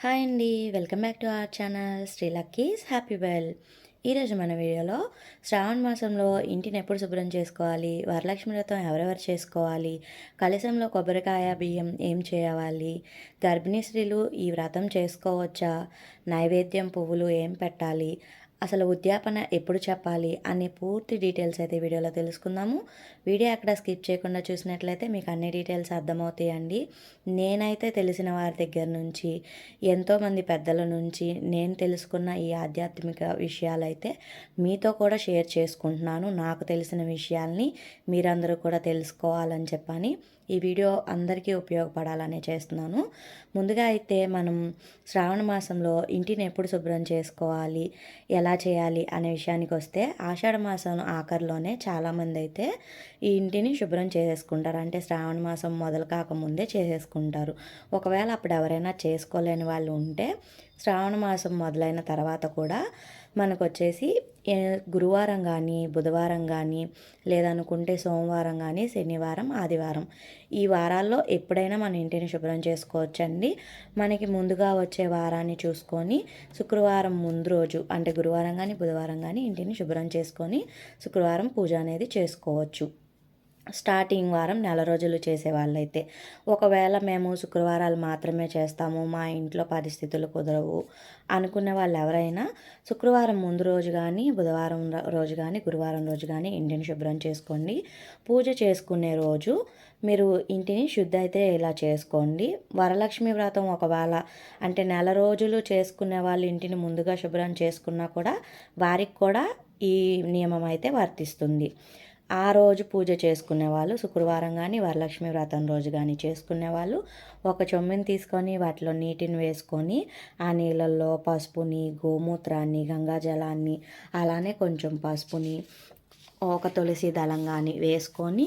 Hi అండి welcome back to our channel Sri luckies. Happy world ఈరోజు మన వీడియోలో శ్రావణ మాసంలో ఇంటిని ఎప్పుడు శుభ్రం చేసుకోవాలి వరలక్ష్మి వ్రతం ఎవరెవరు చేసుకోవాలి కలశంలో కొబ్బరికాయ బియ్యం ఏం చేయాలి గర్భిణీ స్త్రీలు ఈ వ్రతం చేసుకోవచ్చా నైవేద్యం పువ్వులు ఏం పెట్టాలి అసలు ఉద్యాపన ఎప్పుడు చెప్పాలి అనే పూర్తి డీటెయిల్స్ అయితే వీడియోలో తెలుసుకుందాము. వీడియో అక్కడ స్కిప్ చేయకుండా చూసినట్లయితే మీకు అన్ని డీటెయిల్స్ అర్థమవుతాయండి. నేనైతే తెలిసిన వారి దగ్గర నుంచి ఎంతోమంది పెద్దల నుంచి నేను తెలుసుకున్న ఈ ఆధ్యాత్మిక విషయాలైతే మీతో కూడా షేర్ చేసుకుంటున్నాను. నాకు తెలిసిన విషయాల్ని మీరందరూ కూడా తెలుసుకోవాలని చెప్పని ఈ వీడియో అందరికీ ఉపయోగపడాలని చేస్తున్నాను. ముందుగా అయితే మనం శ్రావణ మాసంలో ఇంటిని ఎప్పుడు శుభ్రం చేసుకోవాలి ఎలా చేయాలి అనే విషయానికి వస్తే ఆషాఢ మాసం ఆఖరిలోనే చాలామంది అయితే ఈ ఇంటిని శుభ్రం చేసేసుకుంటారు అంటే శ్రావణ మాసం మొదలు కాకముందే చేసేసుకుంటారు. ఒకవేళ అప్పుడు ఎవరైనా చేసుకోలేని వాళ్ళు ఉంటే శ్రావణ మాసం మొదలైన తర్వాత కూడా మనకు వచ్చేసి గురువారం కానీ బుధవారం కానీ లేదనుకుంటే సోమవారం కానీ శనివారం ఆదివారం ఈ వారాల్లో ఎప్పుడైనా మన ఇంటిని శుభ్రం చేసుకోవచ్చండి. మనకి ముందుగా వచ్చే వారాన్ని చూసుకొని శుక్రవారం ముందు రోజు అంటే గురువారం కానీ బుధవారం కానీ ఇంటిని శుభ్రం చేసుకొని శుక్రవారం పూజ అనేది చేసుకోవచ్చు. స్టార్టింగ్ వారం నెల రోజులు చేసే వాళ్ళైతే ఒకవేళ మేము శుక్రవారాలు మాత్రమే చేస్తాము మా ఇంట్లో పరిస్థితులు కుదరవు అనుకునే వాళ్ళు ఎవరైనా శుక్రవారం ముందు రోజు కానీ బుధవారం రోజు కానీ గురువారం రోజు కానీ ఇంటిని శుభ్రం చేసుకోండి. పూజ చేసుకునే రోజు మీరు ఇంటిని శుద్ధి అయితే ఇలా చేసుకోండి. వరలక్ష్మి వ్రతం ఒకవేళ అంటే నెల రోజులు చేసుకునే వాళ్ళు ఇంటిని ముందుగా శుభ్రం చేసుకున్నా కూడా వారికి కూడా ఈ నియమం అయితే వర్తిస్తుంది. ఆ రోజు పూజ చేసుకునే వాళ్ళు శుక్రవారం కానీ వరలక్ష్మి వ్రతం రోజు కానీ చేసుకునే వాళ్ళు ఒక చొమ్మిని తీసుకొని వాటిలో నీటిని వేసుకొని ఆ నీళ్ళల్లో పసుపుని గోమూత్రాన్ని గంగాజలాన్ని అలానే కొంచెం పసుపుని ఒక తులసి దళం కానీ వేసుకొని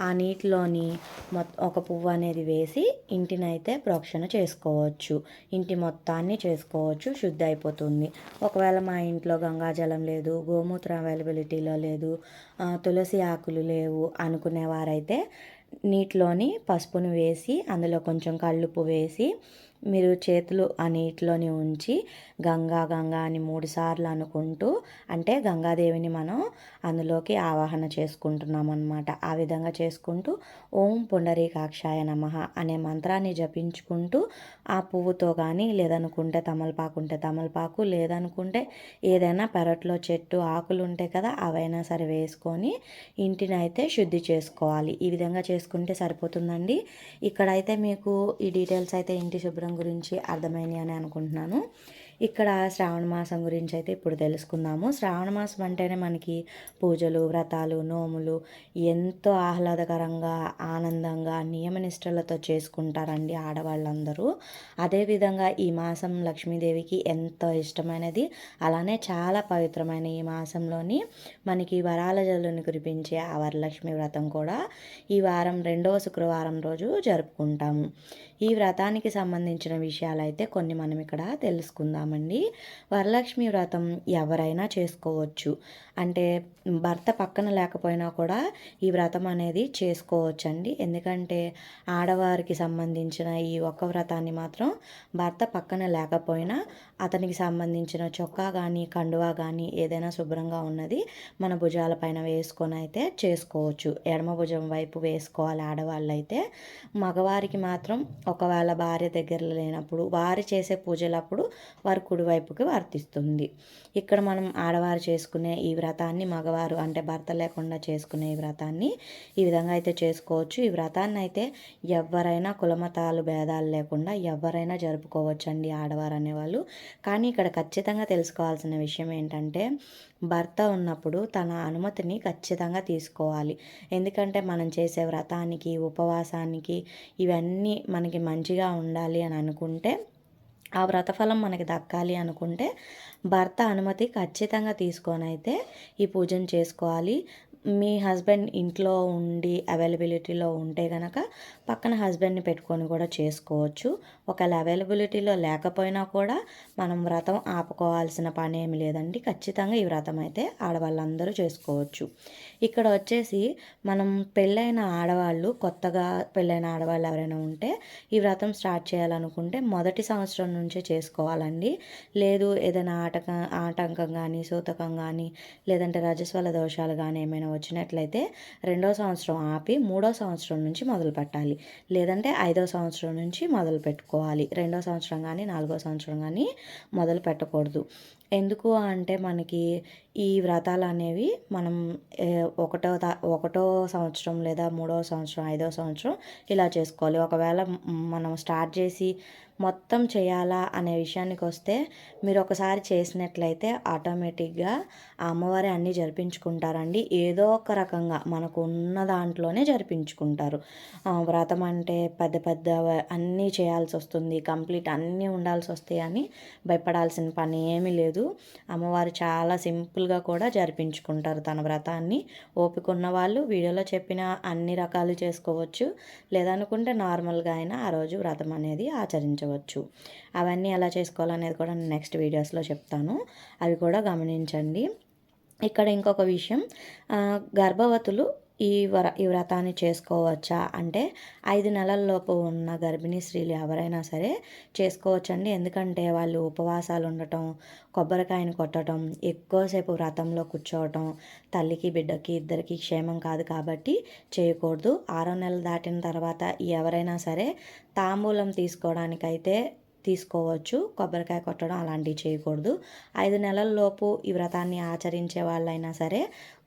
ఆ నీటిలోని మొత్తం ఒక పువ్వు అనేది వేసి ఇంటినైతే ప్రోక్షణ చేసుకోవచ్చు. ఇంటి మొత్తాన్ని చేసుకోవచ్చు శుద్ధి అయిపోతుంది ఒకవేళ మా ఇంట్లో గంగాజలం లేదు గోమూత్ర అవైలబిలిటీలో లేదు తులసి ఆకులు లేవు అనుకునేవారైతే నీటిలోని పసుపును వేసి అందులో కొంచెం కళ్ళుప్పు వేసి మీరు చేతులు ఆ నీటిలోని ఉంచి గంగా గంగా అని మూడుసార్లు అనుకుంటూ అంటే గంగాదేవిని మనం అందులోకి ఆవాహన చేసుకుంటున్నాం అనమాట ఆ విధంగా చేసుకుంటూ ఓం పుండరీకాక్షాయ నమ అనే మంత్రాన్ని జపించుకుంటూ ఆ పువ్వుతో కానీ లేదనుకుంటే తమలపాకు ఉంటే తమలపాకు లేదనుకుంటే ఏదైనా పెరట్లో చెట్టు ఆకులు ఉంటాయి కదా అవైనా సరే వేసుకొని ఇంటిని అయితే శుద్ధి చేసుకోవాలి. ఈ విధంగా చేసుకుంటే సరిపోతుందండి. ఇక్కడైతే మీకు ఈ డీటెయిల్స్ అయితే ఇంటి శుభ్రం గురించి అర్థమైంది అని అనుకుంటున్నాను. ఇక్కడ శ్రావణ మాసం గురించి అయితే ఇప్పుడు తెలుసుకుందాము. శ్రావణ మాసం అంటేనే మనకి పూజలు వ్రతాలు నోములు ఎంతో ఆహ్లాదకరంగా ఆనందంగా నియమనిష్టలతో చేసుకుంటారండి ఆడవాళ్ళందరూ. అదేవిధంగా ఈ మాసం లక్ష్మీదేవికి ఎంతో ఇష్టమైనది. అలానే చాలా పవిత్రమైన ఈ మాసంలోని మనకి వరాల జల్లుని కురిపించే ఆ వరలక్ష్మి వ్రతం కూడా ఈ వారం రెండవ శుక్రవారం రోజు జరుపుకుంటాము. ఈ వ్రతానికి సంబంధించిన విషయాలైతే కొన్ని మనం ఇక్కడ తెలుసుకుందామండి వరలక్ష్మి వ్రతం ఎవరైనా చేసుకోవచ్చు. అంటే భర్త పక్కన లేకపోయినా కూడా ఈ వ్రతం అనేది చేసుకోవచ్చండి. ఎందుకంటే ఆడవారికి సంబంధించిన ఈ ఒక్క వ్రతాన్ని మాత్రం భర్త పక్కన లేకపోయినా అతనికి సంబంధించిన చొక్కా కానీ కండువా కానీ ఏదైనా శుభ్రంగా ఉన్నది మన భుజాల పైన వేసుకొని అయితే చేసుకోవచ్చు. ఎడమ భుజం వైపు వేసుకోవాలి ఆడవాళ్ళు అయితే మగవారికి మాత్రం ఒకవేళ భార్య దగ్గర లేనప్పుడు వారు చేసే పూజలప్పుడు వారి కుడివైపుకి వర్తిస్తుంది. ఇక్కడ మనం ఆడవారు చేసుకునే ఈ వ్రతాన్ని మగవారు అంటే భర్త లేకుండా చేసుకునే ఈ వ్రతాన్ని ఈ విధంగా అయితే చేసుకోవచ్చు. ఈ వ్రతాన్ని అయితే ఎవరైనా కులమతాలు భేదాలు లేకుండా ఎవరైనా జరుపుకోవచ్చు అండి ఆడవారు అనేవాళ్ళు. కానీ ఇక్కడ ఖచ్చితంగా తెలుసుకోవాల్సిన విషయం ఏంటంటే భర్త ఉన్నప్పుడు తన అనుమతిని ఖచ్చితంగా తీసుకోవాలి. ఎందుకంటే మనం చేసే వ్రతానికి ఉపవాసానికి ఇవన్నీ మనకి మంచిగా ఉండాలి అని అనుకుంటే ఆ వ్రతఫలం మనకి దక్కాలి అనుకుంటే భర్త అనుమతి ఖచ్చితంగా తీసుకొని అయితే ఈ పూజను చేసుకోవాలి. మీ హస్బెండ్ ఇంట్లో ఉండి అవైలబిలిటీలో ఉంటే కనుక పక్కన హస్బెండ్ని పెట్టుకొని కూడా చేసుకోవచ్చు. ఒకవేళ అవైలబిలిటీలో లేకపోయినా కూడా మనం వ్రతం ఆపుకోవాల్సిన పని ఏమి లేదండి. ఖచ్చితంగా ఈ వ్రతం అయితే ఆడవాళ్ళందరూ చేసుకోవచ్చు. ఇక్కడ వచ్చేసి మనం పెళ్ళైన ఆడవాళ్ళు కొత్తగా పెళ్ళైన ఆడవాళ్ళు ఎవరైనా ఉంటే ఈ వ్రతం స్టార్ట్ చేయాలనుకుంటే మొదటి సంవత్సరం నుంచే చేసుకోవాలండి. లేదు ఏదైనా ఆటక ఆటంకం కానీ సూతకం కానీ లేదంటే రజస్వల దోషాలు కానీ ఏమైనా వచ్చినట్లయితే రెండో సంవత్సరం ఆపి మూడో సంవత్సరం నుంచి మొదలు పెట్టాలి లేదంటే ఐదో సంవత్సరం నుంచి మొదలు పెట్టుకో పెట్టుకోవాలి రెండో సంవత్సరం కానీ నాలుగో సంవత్సరం కానీ మొదలు పెట్టకూడదు. ఎందుకు అంటే మనకి ఈ వ్రతాలు అనేవి మనం ఒకటో త ఒకటో సంవత్సరం లేదా మూడో సంవత్సరం ఐదో సంవత్సరం ఇలా చేసుకోవాలి. ఒకవేళ మనం స్టార్ట్ చేసి మొత్తం చేయాలా అనే విషయానికి వస్తే మీరు ఒకసారి చేసినట్లయితే ఆటోమేటిక్గా ఆ అమ్మవారి అన్నీ జరిపించుకుంటారండి. ఏదో ఒక రకంగా మనకు ఉన్న దాంట్లోనే జరిపించుకుంటారు. వ్రతం అంటే పెద్ద పెద్ద అన్నీ చేయాల్సి వస్తుంది. కంప్లీట్ అన్నీ ఉండాల్సి వస్తాయి అని భయపడాల్సిన పని ఏమీ లేదు. అమ్మవారు చాలా సింపుల్గా కూడా జరిపించుకుంటారు తన వ్రతాన్ని. ఓపిక ఉన్న వాళ్ళు వీడియోలో చెప్పిన అన్ని రకాలు చేసుకోవచ్చు. లేదనుకుంటే నార్మల్గా అయినా ఆ రోజు వ్రతం అనేది ఆచరించవచ్చు. గమనించవచ్చు అవన్నీ ఎలా చేసుకోవాలనేది కూడా నేను నెక్స్ట్ వీడియోస్లో చెప్తాను. అవి కూడా గమనించండి. ఇక్కడ ఇంకొక విషయం గర్భవతులు ఈ వ్ర ఈ వ్రతాన్ని చేసుకోవచ్చా? అంటే ఐదు నెలల్లోపు ఉన్న గర్భిణీ స్త్రీలు ఎవరైనా సరే చేసుకోవచ్చండి. ఎందుకంటే వాళ్ళు ఉపవాసాలు ఉండటం కొబ్బరికాయని కొట్టడం ఎక్కువసేపు వ్రతంలో కూర్చోవటం తల్లికి బిడ్డకి ఇద్దరికి క్షేమం కాదు కాబట్టి చేయకూడదు. ఆరో నెలలు దాటిన తర్వాత ఎవరైనా సరే తాంబూలం తీసుకోవడానికైతే తీసుకోవచ్చు. కొబ్బరికాయ కొట్టడం అలాంటివి చేయకూడదు. ఐదు నెలల లోపు ఈ వ్రతాన్ని ఆచరించే వాళ్ళైనా సరే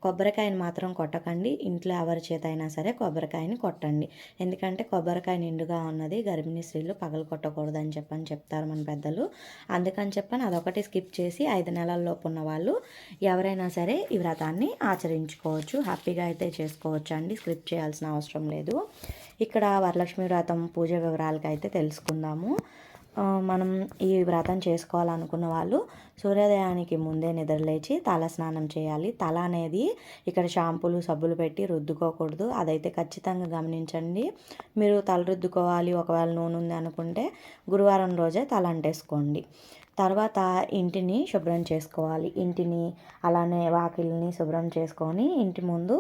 కొబ్బరికాయని మాత్రం కొట్టకండి. ఇంట్లో ఎవరి చేత అయినా సరే కొబ్బరికాయని కొట్టండి. ఎందుకంటే కొబ్బరికాయ నిండుగా ఉన్నది గర్భిణీ స్త్రీలు పగలు కొట్టకూడదు అని చెప్పని చెప్తారు మన పెద్దలు. అందుకని చెప్పని అదొకటి స్కిప్ చేసి ఐదు నెలల లోపు ఉన్న వాళ్ళు ఎవరైనా సరే ఈ వ్రతాన్ని ఆచరించుకోవచ్చు. హ్యాపీగా అయితే చేసుకోవచ్చు అండి. స్కిప్ చేయాల్సిన అవసరం లేదు. ఇక్కడ వరలక్ష్మి వ్రతం పూజ వివరాలకైతే అయితే తెలుసుకుందాము. మనం ఈ వ్రతం చేసుకోవాలనుకున్న వాళ్ళు సూర్యోదయానికి ముందే నిద్రలేచి తల స్నానం చేయాలి. తల అనేది ఇక్కడ షాంపూలు సబ్బులు పెట్టి రుద్దుకోకూడదు. అదైతే ఖచ్చితంగా గమనించండి. మీరు తల రుద్దుకోవాలి. ఒకవేళ నూనె ఉంది అనుకుంటే గురువారం రోజే తల అంటేసుకోండి. తర్వాత ఇంటిని శుభ్రం చేసుకోవాలి. ఇంటిని అలానే వాకిల్ని శుభ్రం చేసుకొని ఇంటి ముందు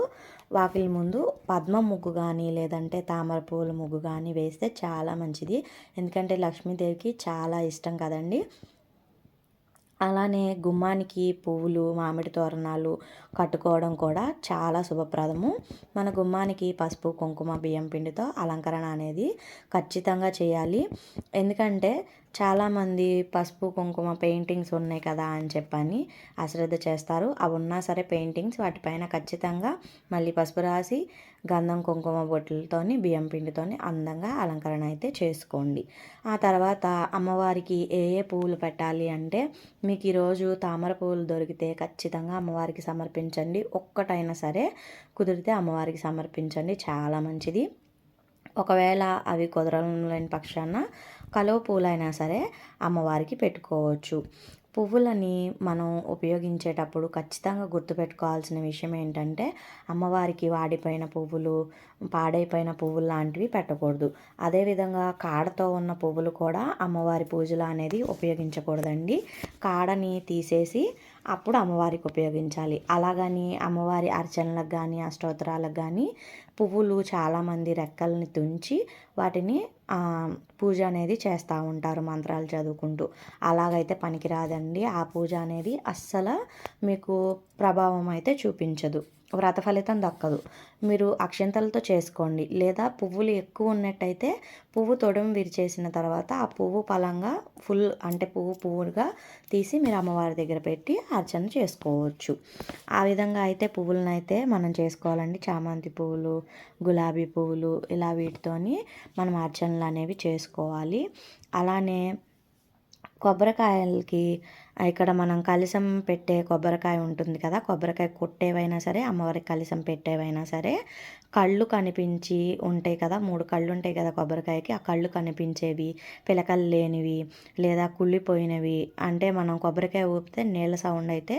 వాకిలి ముందు పద్మ ముగ్గు కానీ లేదంటే తామర పువ్వుల ముగ్గు కానీ వేస్తే చాలా మంచిది. ఎందుకంటే లక్ష్మీదేవికి చాలా ఇష్టం కదండి. అలానే గుమ్మానికి పువ్వులు మామిడి తోరణాలు కట్టుకోవడం కూడా చాలా శుభప్రదము. మన గుమ్మానికి పసుపు కుంకుమ బియ్యం పిండితో అలంకరణ అనేది ఖచ్చితంగా చేయాలి. ఎందుకంటే చాలామంది పసుపు కుంకుమ పెయింటింగ్స్ ఉన్నాయి కదా అని చెప్పని అశ్రద్ధ చేస్తారు. అవి ఉన్నా సరే పెయింటింగ్స్ వాటిపైన ఖచ్చితంగా మళ్ళీ పసుపు రాసి గంధం కుంకుమ బొట్టులతోని బియ్యం పిండితోని అందంగా అలంకరణ అయితే చేసుకోండి. ఆ తర్వాత అమ్మవారికి ఏ ఏ పువ్వులు పెట్టాలి అంటే మీకు ఈరోజు తామర పువ్వులు దొరికితే ఖచ్చితంగా అమ్మవారికి సమర్పించండి. ఒక్కటైనా సరే కుదిరితే అమ్మవారికి సమర్పించండి. చాలా మంచిది. ఒకవేళ అవి కుదరలేని పక్షాన కలువ పూలైనా సరే అమ్మవారికి పెట్టుకోవచ్చు. పువ్వులని మనం ఉపయోగించేటప్పుడు ఖచ్చితంగా గుర్తుపెట్టుకోవాల్సిన విషయం ఏంటంటే అమ్మవారికి వాడిపోయిన పువ్వులు పాడైపోయిన పువ్వులు లాంటివి పెట్టకూడదు. అదేవిధంగా కాడతో ఉన్న పువ్వులు కూడా అమ్మవారి పూజలు అనేది ఉపయోగించకూడదండి. కాడని తీసేసి అప్పుడు అమ్మవారికి ఉపయోగించాలి. అలాగని అమ్మవారి అర్చనలకు కానీ అష్టోత్తరాలకు కానీ పువ్వులు చాలామంది రెక్కల్ని తుంచి వాటిని పూజ అనేది చేస్తూ ఉంటారు మంత్రాలు చదువుకుంటూ. అలాగైతే పనికిరాదండి. ఆ పూజ అనేది అస్సలు మీకు ప్రభావం అయితే చూపించదు. వ్రత ఫలితం దక్కదు. మీరు అక్షంతలతో చేసుకోండి. లేదా పువ్వులు ఎక్కువ ఉన్నట్టయితే పువ్వు తొడము విరిచేసిన తర్వాత ఆ పువ్వు పలంగా ఫుల్ అంటే పువ్వు పువ్వుగా తీసి మీరు అమ్మవారి దగ్గర పెట్టి అర్చన చేసుకోవచ్చు. ఆ విధంగా అయితే పువ్వులను అయితే మనం చేసుకోవాలండి. చామంతి పువ్వులు గులాబీ పువ్వులు ఇలా వీటితోని మనం అర్చనలు అనేవి చేసుకోవాలి. అలానే కొబ్బరికాయలకి ఇక్కడ మనం కలిసం పెట్టే కొబ్బరికాయ ఉంటుంది కదా కొబ్బరికాయ కొట్టేవైనా సరే అమ్మవారికి కలిసం పెట్టేవైనా సరే కళ్ళు కనిపించి ఉంటాయి కదా మూడు కళ్ళు ఉంటాయి కదా కొబ్బరికాయకి ఆ కళ్ళు కనిపించేవి పిలకలు లేనివి లేదా కుళ్ళిపోయినవి అంటే మనం కొబ్బరికాయ ఊపితే నీళ్ళ సౌండ్ అయితే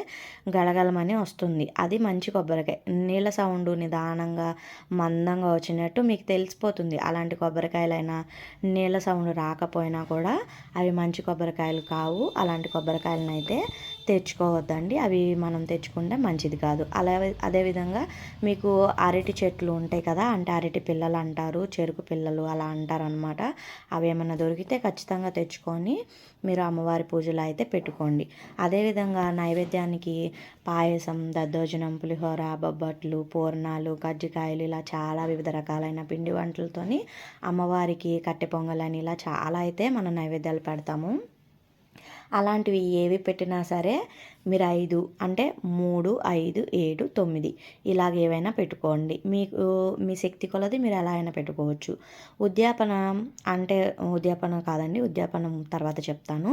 గలగలమని వస్తుంది. అది మంచి కొబ్బరికాయ. నీళ్ళ సౌండ్ నిదానంగా మందంగా వచ్చినట్టు మీకు తెలిసిపోతుంది. అలాంటి కొబ్బరికాయలైనా నీళ్ళ సౌండ్ రాకపోయినా కూడా అవి మంచి కొబ్బరికాయలు కావు. అలాంటి కొబ్బరికాయలను అయితే తెచ్చుకోవద్దండి. అవి మనం తెచ్చుకుంటే మంచిది కాదు. అలా అదేవిధంగా మీకు అరటి చెట్లు ఉంటాయి కదా అంటే అరటి పిల్లలు అంటారు చెరుకు పిల్లలు అలా అంటారు అనమాట అవి ఏమైనా దొరికితే ఖచ్చితంగా తెచ్చుకొని మీరు అమ్మవారి పూజలు అయితే పెట్టుకోండి. అదేవిధంగా నైవేద్యానికి పాయసం దద్దోజనం పులిహోర బొబ్బట్లు పూర్ణాలు కజ్జికాయలు ఇలా చాలా వివిధ రకాలైన పిండి వంటలతోని అమ్మవారికి కట్టె పొంగలని ఇలా చాలా అయితే మనం నైవేద్యాలు పెడతాము. అలాంటివి ఏవి పెట్టినా సరే మీరు ఐదు అంటే మూడు ఐదు ఏడు తొమ్మిది ఇలాగ ఏవైనా పెట్టుకోండి. మీకు మీ శక్తి కొలది మీరు ఎలా అయినా పెట్టుకోవచ్చు. ఉద్యాపన అంటే ఉద్యాపన కాదండి ఉద్యాపనం తర్వాత చెప్తాను.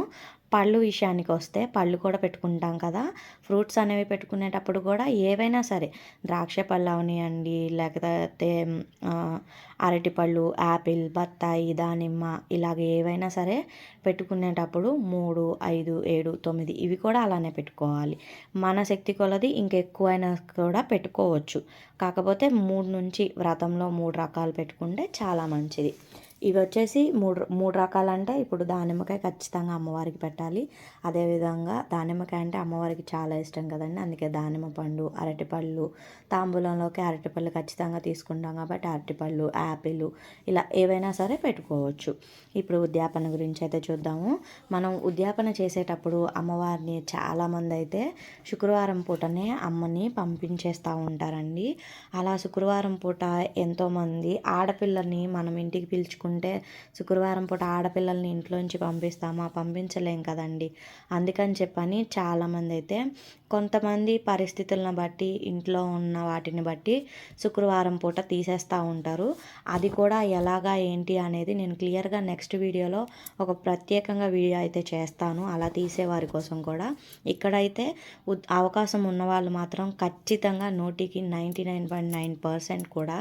పళ్ళు విషయానికి వస్తే పళ్ళు కూడా పెట్టుకుంటాం కదా. ఫ్రూట్స్ అనేవి పెట్టుకునేటప్పుడు కూడా ఏవైనా సరే ద్రాక్ష పళ్ళు అవనివ్వండి లేకపోతే అరటిపళ్ళు యాపిల్ బత్తాయి దానిమ్మ ఇలాగ ఏవైనా సరే పెట్టుకునేటప్పుడు మూడు ఐదు ఏడు తొమ్మిది ఇవి కూడా అలానే పెట్టుకోవాలి. మన శక్తి కొలది ఇంకెక్కువైనా కూడా పెట్టుకోవచ్చు. కాకపోతే మూడు నుంచి వ్రతంలో మూడు రకాలు పెట్టుకుంటే చాలా మంచిది. ఇవి వచ్చేసి మూడు మూడు రకాలంటే. ఇప్పుడు దానిమ్మకాయ ఖచ్చితంగా అమ్మవారికి పెట్టాలి. అదేవిధంగా దానిమ్మకాయ అంటే అమ్మవారికి చాలా ఇష్టం కదండి. అందుకే దానిమ్మ పండు అరటిపళ్ళు తాంబూలంలోకి అరటిపళ్ళు ఖచ్చితంగా తీసుకుంటాం కాబట్టి అరటిపళ్ళు యాపిల్ ఇలా ఏవైనా సరే పెట్టుకోవచ్చు. ఇప్పుడు ఉద్యాపన గురించి అయితే చూద్దాము. మనం ఉద్యాపన చేసేటప్పుడు అమ్మవారిని చాలామంది అయితే శుక్రవారం పూటనే అమ్మని పంపించేస్తూ ఉంటారండి. అలా శుక్రవారం పూట ఎంతోమంది ఆడపిల్లని మనం ఇంటికి పిలుచుకుంటే అంటే శుక్రవారం పూట ఆడపిల్లల్ని ఇంట్లోంచి పంపిస్తామా? పంపించలేం కదండి. అందుకని చెప్పని చాలామంది అయితే కొంతమంది పరిస్థితులను బట్టి ఇంట్లో ఉన్న వాటిని బట్టి శుక్రవారం పూట తీసేస్తూ ఉంటారు. అది కూడా ఎలాగా ఏంటి అనేది నేను క్లియర్గా నెక్స్ట్ వీడియోలో ఒక ప్రత్యేకంగా వీడియో అయితే చేస్తాను. అలా తీసేవారి కోసం కూడా. ఇక్కడైతే అవకాశం ఉన్న వాళ్ళు మాత్రం ఖచ్చితంగా నూటికి ninety nine point nine percent కూడా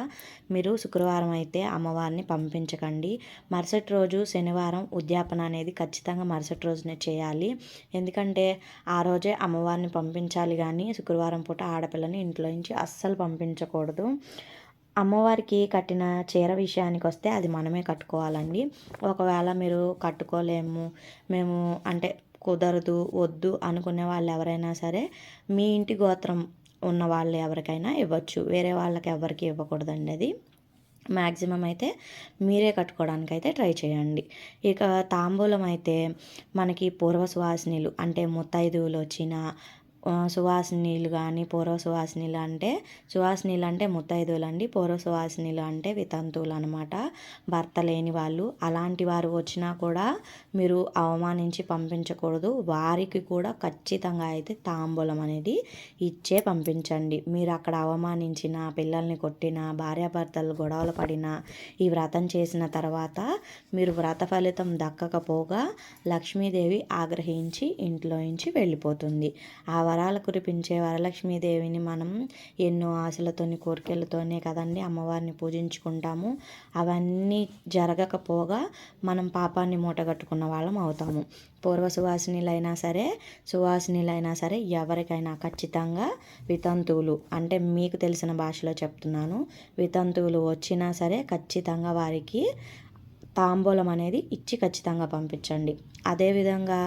మీరు శుక్రవారం అయితే అమ్మవారిని పంపించకండి. చేయండి మరుసటి రోజు శనివారం ఉద్యాపన అనేది ఖచ్చితంగా మరుసటి రోజునే చేయాలి. ఎందుకంటే ఆ రోజే అమ్మవారిని పంపించాలి కానీ శుక్రవారం పూట ఆడపిల్లని ఇంట్లో నుంచి అస్సలు పంపించకూడదు. అమ్మవారికి కట్టిన చీర విషయానికి వస్తే అది మనమే కట్టుకోవాలండి. ఒకవేళ మీరు కట్టుకోలేము మేము అంటే కుదరదు వద్దు అనుకునే వాళ్ళు ఎవరైనా సరే మీ ఇంటి గోత్రం ఉన్న వాళ్ళు ఎవరికైనా ఇవ్వచ్చు. వేరే వాళ్ళకి ఎవరికి ఇవ్వకూడదండి అది. మ్యాక్సిమం అయితే మీరే కట్టుకోవడానికి అయితే ట్రై చేయండి. ఇక తాంబూలం అయితే మనకి పూర్వ సువాసినిలు అంటే ముత్తైదువులు వచ్చిన సువాసినీలు కానీ పూర్వ సువాసినీలు అంటే సువాసినీలు అంటే ముత్తైదువులు అండి. పూర్వ సువాసినీలు అంటే వితంతువులు అనమాట భర్త లేని వాళ్ళు. అలాంటి వారు వచ్చినా కూడా మీరు అవమానించి పంపించకూడదు. వారికి కూడా ఖచ్చితంగా అయితే తాంబూలం అనేది ఇచ్చే పంపించండి. మీరు అక్కడ అవమానించిన పిల్లల్ని కొట్టిన భార్యాభర్తలు గొడవలు పడిన ఈ వ్రతం చేసిన తర్వాత మీరు వ్రత ఫలితం దక్కకపోగా లక్ష్మీదేవి ఆగ్రహించి ఇంట్లో నుంచి వెళ్ళిపోతుంది. ఆ వరాలు కురిపించే వరలక్ష్మీదేవిని మనం ఎన్నో ఆశలతోని కోరికలతోనే కదండి అమ్మవారిని పూజించుకుంటాము. అవన్నీ జరగకపోగా మనం పాపాన్ని మూటగట్టుకున్న వాళ్ళం అవుతాము. పూర్వ సువాసినీలైనా సరే సువాసినీలైనా సరే ఎవరికైనా ఖచ్చితంగా వితంతువులు అంటే మీకు తెలిసిన భాషలో చెప్తున్నాను. వితంతువులు వచ్చినా సరే ఖచ్చితంగా వారికి తాంబూలం అనేది ఇచ్చి ఖచ్చితంగా పంపించండి. అదేవిధంగా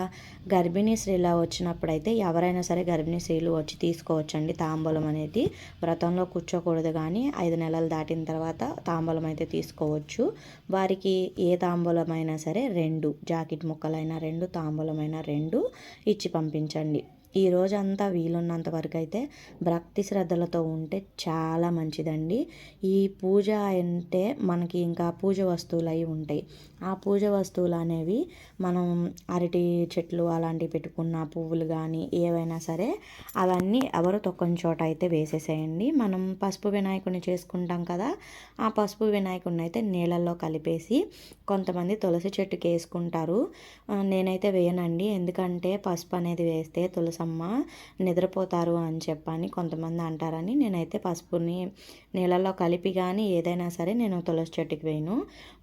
గర్భిణీ స్త్రీలా వచ్చినప్పుడైతే ఎవరైనా సరే గర్భిణీ స్త్రీలు వచ్చి తీసుకోవచ్చండి. తాంబూలం అనేది వ్రతంలో కూర్చోకూడదు కానీ ఐదు నెలలు దాటిన తర్వాత తాంబూలం అయితే తీసుకోవచ్చు. వారికి ఏ తాంబూలమైనా సరే రెండు జాకెట్ ముక్కలైనా రెండు తాంబూలమైనా రెండు ఇచ్చి పంపించండి. ఈ రోజంతా వీలున్నంత వరకు అయితే భక్తి శ్రద్ధలతో ఉంటే చాలా మంచిదండి. ఈ పూజ అంటే మనకి ఇంకా పూజ వస్తువులు అవి ఉంటాయి. ఆ పూజ వస్తువులు అనేవి మనం అరటి చెట్లు అలాంటివి పెట్టుకున్న పువ్వులు కానీ ఏవైనా సరే అవన్నీ ఎవరు తొక్కని చోట అయితే వేసేసేయండి. మనం పసుపు వినాయకుడిని చేసుకుంటాం కదా ఆ పసుపు వినాయకుడిని అయితే నీళ్ళల్లో కలిపేసి కొంతమంది తులసి చెట్టుకి వేసుకుంటారు. నేనైతే వేయనండి. ఎందుకంటే పసుపు అనేది వేస్తే తులసి తెలుసమ్మా నిద్రపోతారు అని చెప్పని కొంతమంది అంటారని నేనైతే పసుపుని నీళ్ళలో కలిపి కానీ ఏదైనా సరే నేను తులసి చెట్టుకి వేయను.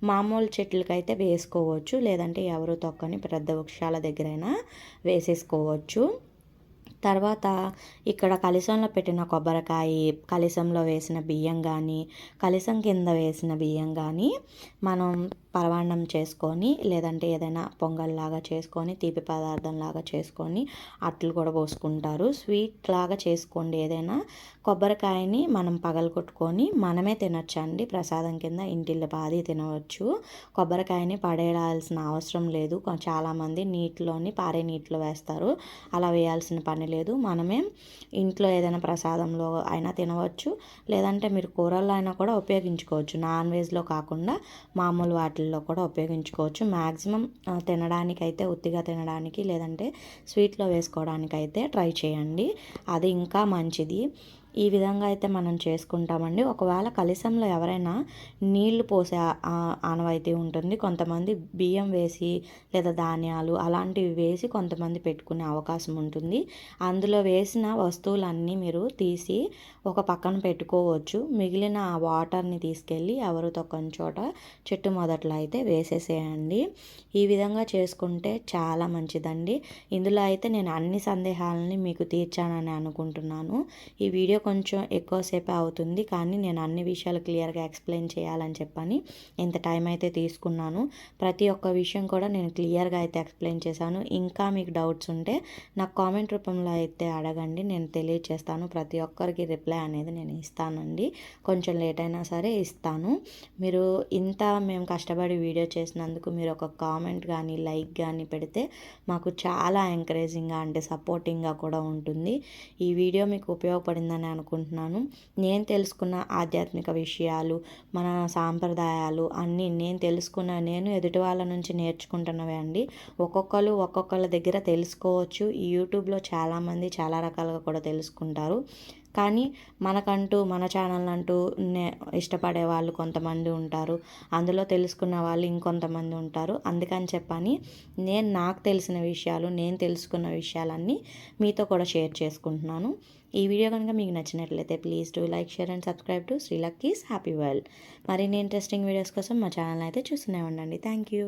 మామూలు చెట్లకైతే వేసుకోవచ్చు. లేదంటే ఎవరు తొక్కని పెద్ద వృక్షాల దగ్గరైనా వేసేసుకోవచ్చు. తర్వాత ఇక్కడ కలిసంలో పెట్టిన కొబ్బరికాయ కలిసంలో వేసిన బియ్యం కానీ కలిసం కింద వేసిన బియ్యం కానీ మనం పరవాన్నం చేసుకొని లేదంటే ఏదైనా పొంగల్లాగా చేసుకొని తీపి పదార్థం లాగా చేసుకొని అట్లు కూడా పోసుకుంటారు. స్వీట్ లాగా చేసుకోండి ఏదైనా. కొబ్బరికాయని మనం పగలగొట్టుకొని మనమే తినొచ్చండి. ప్రసాదం కింద ఇంటిల్లి పాది తినవచ్చు. కొబ్బరికాయని పడేయాల్సిన అవసరం లేదు. చాలామంది నీటిలోని పారే నీటిలో వేస్తారు. అలా వేయాల్సిన పని లేదు. మనమే ఇంట్లో ఏదైనా ప్రసాదంలో అయినా తినవచ్చు. లేదంటే మీరు కూరల్లో అయినా కూడా ఉపయోగించుకోవచ్చు. నాన్ వెజ్లో కాకుండా మామూలు వాటిల్లో కూడా ఉపయోగించుకోవచ్చు. మ్యాక్సిమం తినడానికి అయితే ఉత్తిగా తినడానికి లేదంటే స్వీట్లో వేసుకోవడానికి అయితే ట్రై చేయండి. అది ఇంకా మంచిది. ఈ విధంగా అయితే మనం చేసుకుంటామండి. ఒకవేళ కలిసంలో ఎవరైనా నీళ్ళు పోసే ఆనవాయితీ ఉంటుంది. కొంతమంది బియ్యం వేసి లేదా ధాన్యాలు అలాంటివి వేసి కొంతమంది పెట్టుకునే అవకాశం ఉంటుంది. అందులో వేసిన వస్తువులన్నీ మీరు తీసి ఒక పక్కన పెట్టుకోవచ్చు. మిగిలిన ఆ వాటర్ని తీసుకెళ్ళి ఎవరు తొక్కని చోట చెట్టు మొదట్లో అయితే వేసేసేయండి. ఈ విధంగా చేసుకుంటే చాలా మంచిదండి. ఇందులో అయితే నేను అన్ని సందేహాలని మీకు తీర్చానని అనుకుంటున్నాను. ఈ వీడియో కొంచెం ఎక్కువసేపు అవుతుంది. కానీ నేను అన్ని విషయాలు క్లియర్గా ఎక్స్ప్లెయిన్ చేయాలని చెప్పని ఇంత టైం అయితే తీసుకున్నాను. ప్రతి ఒక్క విషయం కూడా నేను క్లియర్గా అయితే ఎక్స్ప్లెయిన్ చేశాను. ఇంకా మీకు డౌట్స్ ఉంటే నాకు కామెంట్ రూపంలో అయితే అడగండి. నేను తెలియచేస్తాను. ప్రతి ఒక్కరికి రిప్లై అనేది నేను ఇస్తానండి. కొంచెం లేట్ అయినా సరే ఇస్తాను. మీరు ఇంత మేము కష్టపడి వీడియో చేసినందుకు మీరు ఒక కామెంట్ కానీ లైక్ కానీ పెడితే మాకు చాలా ఎంకరేజింగ్గా అంటే సపోర్టింగ్గా కూడా ఉంటుంది. ఈ వీడియో మీకు ఉపయోగపడిందని అనుకుంటున్నాను. నేను తెలుసుకున్న ఆధ్యాత్మిక విషయాలు మన సాంప్రదాయాలు అన్నీ నేను తెలుసుకున్న నేను ఎదుటి వాళ్ళ నుంచి నేర్చుకుంటున్నవే అండి. ఒక్కొక్కరు ఒక్కొక్కళ్ళ దగ్గర తెలుసుకోవచ్చు. ఈ యూట్యూబ్లో చాలామంది చాలా రకాలుగా కూడా తెలుసుకుంటారు. కానీ మనకంటూ మన ఛానల్ అంటూ ఇష్టపడే వాళ్ళు కొంతమంది ఉంటారు. అందులో తెలుసుకున్న వాళ్ళు ఇంకొంతమంది ఉంటారు. అందుకని చెప్పని నేను నాకు తెలిసిన విషయాలు నేను తెలుసుకున్న విషయాలన్నీ మీతో కూడా షేర్ చేసుకుంటున్నాను. ఈ వీడియో కనుక మీకు నచ్చినట్లయితే please do like share and subscribe to Sri luckies happy world మరిన్ని ఇంట్రెస్టింగ్ వీడియోస్ కోసం మా ఛానల్ అయితే చూస్తూనే ఉండండి. Thank you